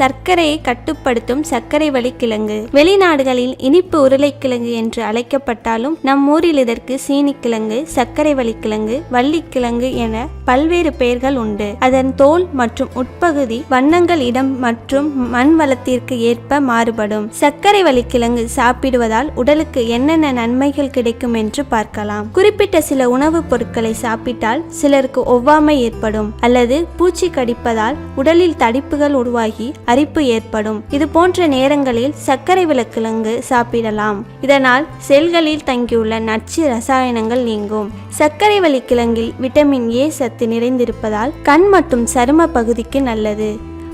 சர்க்கரையை கட்டுப்படுத்தும் சர்க்கரை வழி கிழங்கு வெளிநாடுகளில் இனிப்பு உருளைக்கிழங்கு என்று அழைக்கப்பட்டாலும் நம் ஊரில் இதற்கு சீனிக்கிழங்கு சர்க்கரை வழி கிழங்கு வள்ளிக்கிழங்கு என பல்வேறு பெயர்கள் உண்டு. அதன் தோல் மற்றும் உட்பகுதி வண்ணங்கள் இடம் மற்றும் மண் வளத்திற்கு ஏற்ப மாறுபடும். சர்க்கரை வள்ளிக்கிழங்கு சாப்பிடுவதால் உடலுக்கு என்னென்ன நன்மைகள் கிடைக்கும் என்று பார்க்கலாம். குறிப்பிட்ட சில உணவுப் பொருட்களை சாப்பிட்டால் சிலருக்கு ஒவ்வாமை ஏற்படும். அல்லது பூச்சி கடிப்பதால் உடலில் தடிப்புகள் உருவாகி அரிப்பு ஏற்படும். இது போன்ற நேரங்களில் சர்க்கரை விளக்கிழங்கு சாப்பிடலாம். இதனால் செல்களில் தங்கியுள்ள நச்சு ரசாயனங்கள் நீங்கும். சர்க்கரை வள்ளிக்கிழங்கில் விட்டமின் ஏ சத்து நிறைந்திருப்பதால் கண் மற்றும் சரும பகுதிக்கு நல்லது.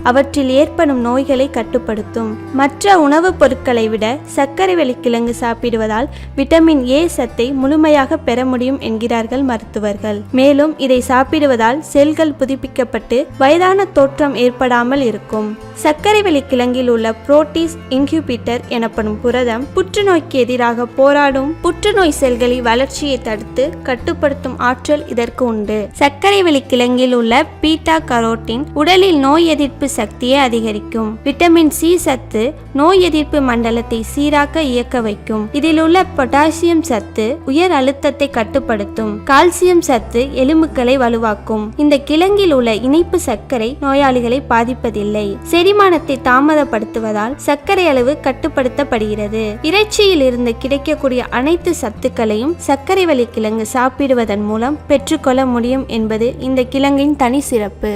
அவற்றில் ஏற்படும் நோய்களை கட்டுப்படுத்தும். மற்ற உணவுப் பொருட்களை விட சர்க்கரை வெளிக்கிழங்கு சாப்பிடுவதால் விட்டமின் ஏ சத்தை முழுமையாக பெற முடியும் என்கிறார்கள் மருத்துவர்கள். மேலும் இதை சாப்பிடுவதால் செல்கள் புதுப்பிக்கப்பட்டு வயதான தோற்றம் ஏற்படாமல் இருக்கும். சர்க்கரை வெளிக்கிழங்கில் உள்ள புரோட்டீஸ் இன்ஹிபிட்டர் எனப்படும் புரதம் புற்றுநோய்க்கு எதிராக போராடும் புற்றுநோய் செல்களின் வளர்ச்சியை தடுத்து கட்டுப்படுத்தும் ஆற்றல் இதற்கு உண்டு. சர்க்கரை வெளிக்கிழங்கில் உள்ள பீட்டா கரோட்டின் உடலில் நோய் எதிர்ப்பு சக்தியை அதிகரிக்கும். விட்டமின் சி சத்து நோய் எதிர்ப்பு மண்டலத்தை சீராக்க இயக்க வைக்கும். இதில் உள்ள பொட்டாசியம் சத்து உயர் அழுத்தத்தை கட்டுப்படுத்தும். கால்சியம் சத்து எலும்புகளை வலுவாக்கும். இந்த கிழங்கில் உள்ள இனிப்பு சர்க்கரை நோயாளிகளை பாதிப்பதில்லை. செரிமானத்தை தாமதப்படுத்துவதால் சர்க்கரை அளவு கட்டுப்படுத்தப்படுகிறது. இறைச்சியில் இருந்து கிடைக்கக்கூடிய அனைத்து சத்துக்களையும் சர்க்கரை வழி கிழங்கு சாப்பிடுவதன் மூலம் பெற்றுக்கொள்ள முடியும் என்பது இந்த கிழங்கின் தனி சிறப்பு.